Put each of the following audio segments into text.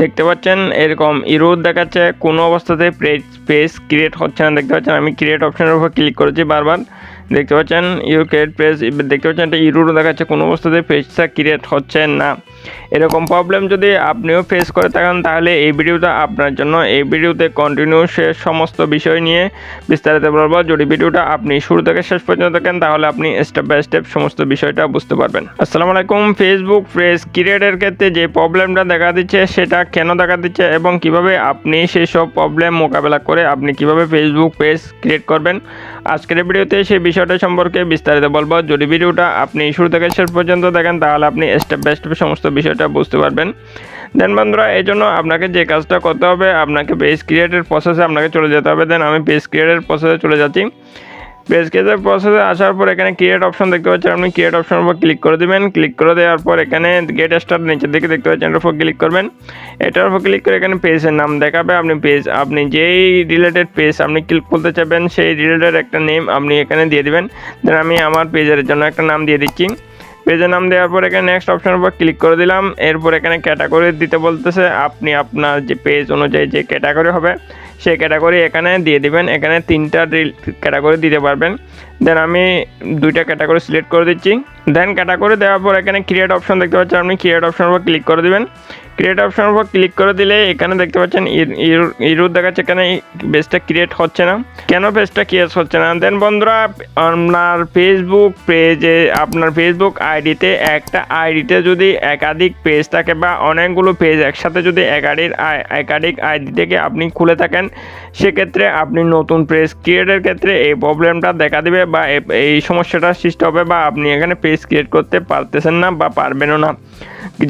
দেখতে পাচ্ছেন, এরকম ইরোড দেখাচ্ছে, কোনো অবস্থাতে পেজ পেজ ক্রিয়েট হচ্ছে না, দেখতে পাচ্ছেন, আমি ক্রিয়েট অপশনের উপর ক্লিক করেছি বারবার। দেখতে পাচ্ছেন ইউ ক্রিয়েট পেজ দেখতে পাচ্ছেন একটা ইরোড দেখাচ্ছে, কোনো অবস্থাতে পেজটা ক্রিয়েট হচ্ছে না। এরকম প্রবলেম যদি আপনিও ফেস করে থাকেন, তাহলে এই ভিডিওটা আপনার জন্য। এই ভিডিওতে কন্টিনিউ শেষ সমস্ত বিষয় নিয়ে বিস্তারিত বলব। যদি ভিডিওটা আপনি শুরু থেকে শেষ পর্যন্ত দেখেন, তাহলে আপনি স্টেপ বাই স্টেপ সমস্ত বিষয়টা বুঝতে পারবেন। আসসালামু আলাইকুম। ফেসবুক পেজ ক্রিয়েটের ক্ষেত্রে যে প্রবলেমটা দেখা দিচ্ছে, সেটা কেন দেখা দিচ্ছে এবং কীভাবে আপনি সেই সব প্রবলেম মোকাবেলা করে আপনি কীভাবে ফেসবুক পেজ ক্রিয়েট করবেন? আজকের ভিডিওতে সেই বিষয়টা সম্পর্কে বিস্তারিত বলব। যদি ভিডিওটা আপনি শুরু থেকে শেষ পর্যন্ত দেখেন, তাহলে আপনি স্টেপ বাই স্টেপ সমস্ত বিষয়টা বুঝতে পারবেন। দেন বন্ধুরা, এই জন্য আপনাকে যে কাজটা করতে হবে, আপনাকে পেজ ক্রিয়েটের প্রসেসে আপনাকে চলে যেতে হবে। দেন আমি পেজ ক্রিয়েটের প্রসেসে চলে যাচ্ছি। পেজ ক্রিয়েটের প্রসেসে আসার পর এখানে ক্রিয়েট অপশন দেখতে পাচ্ছেন। আপনি ক্রিয়েট অপশনের উপর ক্লিক করে দেবেন। ক্লিক করে দেওয়ার পর এখানে গেট স্টার নিচের দিকে দেখতে পাচ্ছেন, এটার উপর ক্লিক করবেন। এটার উপর ক্লিক করে এখানে পেজের নাম দেখাবে। আপনি পেজ আপনি যেই রিলেটেড পেজ আপনি ক্লিক করতে চাইবেন, সেই রিলেটেড একটা নেম আপনি এখানে দিয়ে দেবেন। দেন আমি আমার পেজের জন্য একটা নাম দিয়ে দিচ্ছি। পেজের নাম দেওয়ার পর এখানে নেক্সট অপশনের উপর ক্লিক করে দিলাম। এরপর এখানে ক্যাটাগরি দিতে বলতেছে, আপনি আপনার যে পেজ অনুযায়ী যে ক্যাটাগরি হবে, সেই ক্যাটাগরি এখানে দিয়ে দিবেন। এখানে তিনটা ক্যাটাগরি দিতে পারবেন। দেন আমি দুইটা ক্যাটাগরি সিলেক্ট করে দিচ্ছি। দেন ক্যাটাগরি দেওয়ার পর এখানে ক্রিয়েট অপশন দেখতে পাচ্ছেন আপনি ক্রিয়েট অপশনের উপর ক্লিক করে দিবেন। ক্রিয়েট অপশনের উপর ক্লিক করে দিলে এখানে দেখতে পাচ্ছেন ইরুদ দেখাচ্ছে এখানে পেজটা ক্রিয়েট হচ্ছে না। কেন পেজটা ক্রিয়েট হচ্ছে না? দেন বন্ধুরা, আপনার ফেসবুক পেজে আপনার ফেসবুক আইডিতে একটা আইডিতে যদি একাধিক পেজ থাকে বা অনেকগুলো পেজ একসাথে যদি একাধিক একাধিক আইডি থেকে আপনি খুলে থাকেন, সেক্ষেত্রে আপনি নতুন পেজ ক্রিয়েটের ক্ষেত্রে এই প্রবলেমটা দেখা দেবে বা এই সমস্যাটা সৃষ্টি হবে বা আপনি এখানে পেজ ক্রিয়েট করতে পারতেছেন না বা পারবেনও না।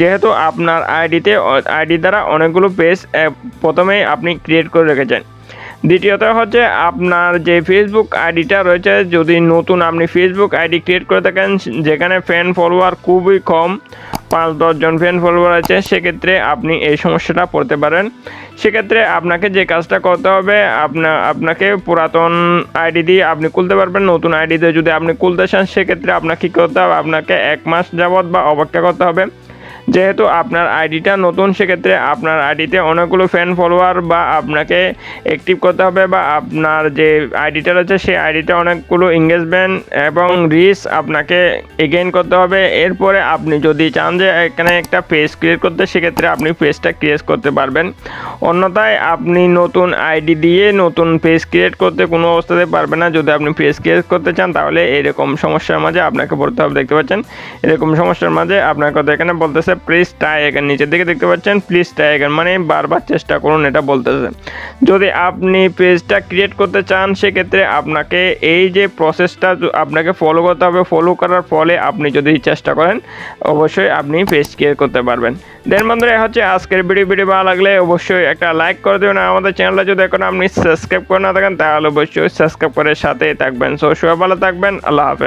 যেহেতু আপনার আইডিতে আইডি দ্বারা অনেকগুলো পেজ প্রথমেই আপনি ক্রিয়েট করে রেখেছেন। দ্বিতীয়ত হচ্ছে আপনার যে ফেসবুক আইডিটা রয়েছে, যদি নতুন আপনি ফেসবুক আইডি ক্রিয়েট করে থাকেন, যেখানে ফ্যান ফলোয়ার খুবই কম পাঁচ দশজন ফ্যান ফলোয়ার আছে, সেক্ষেত্রে আপনি এই সমস্যাটা পড়তে পারেন। সেক্ষেত্রে আপনাকে যে কাজটা করতে হবে, আপনা, আপনাকে পুরাতন আইডি দিয়ে আপনি খুলতে পারবেন। নতুন আইডি দিয়ে যদি আপনি খুলতে চান, সেক্ষেত্রে আপনাকে কী করতে হবে? আপনাকে এক মাস যাবৎ বা অপেক্ষা করতে হবে। যেহেতু আপনার আইডিটা নতুন, সেক্ষেত্রে আপনার আইডিতে অনেকগুলো ফ্যান ফলোয়ার বা আপনাকে অ্যাক্টিভ করতে হবে বা আপনার যে আইডিটা রয়েছে, সেই আইডিটা অনেকগুলো এঙ্গেজমেন্ট এবং রিস আপনাকে এগেইন করতে হবে। এরপরে আপনি যদি চান যে এখানে একটা পেজ ক্রিয়েট করতে, সেক্ষেত্রে আপনি পেজটা ক্রিয়েট করতে পারবেন। অন্যথায় আপনি নতুন আইডি দিয়ে নতুন পেজ ক্রিয়েট করতে কোনো অবস্থাতে পারবেন না। যদি আপনি পেজ ক্রিয়েট করতে চান, তাহলে এরকম সমস্যার মাঝে আপনাকে পড়তে হবে, দেখতে পাচ্ছেন? এরকম সমস্যার মাঝে আপনার কথা এখানে বলতেছে প্লিজ ট্রাই এগেন নিচের দিকে দেখতে পাচ্ছেন প্লিজ ট্রাই এগেন মানে বারবার চেষ্টা করুন, এটা বলতেছে। যদি আপনি পেজটা ক্রিয়েট করতে চান, সেক্ষেত্রে আপনাকে এই যে প্রসেসটা আপনাকে ফলো করতে হবে। ফলো করার ফলে আপনি যদি চেষ্টা করেন, অবশ্যই আপনি পেজ ক্রিয়েট করতে পারবেন। দেন বন্ধুরা হচ্ছে আজকের ভিডিও ভিডিও ভালো লাগলে অবশ্যই একটা লাইক করে দেবেন আমাদের চ্যানেলটা যদি এখন আপনি সাবস্ক্রাইব করে না থাকেন, তাহলে অবশ্যই সাবস্ক্রাইব করে সাথে থাকবেন। সো সবাই ভালো থাকবেন, আল্লাহ হাফেজ।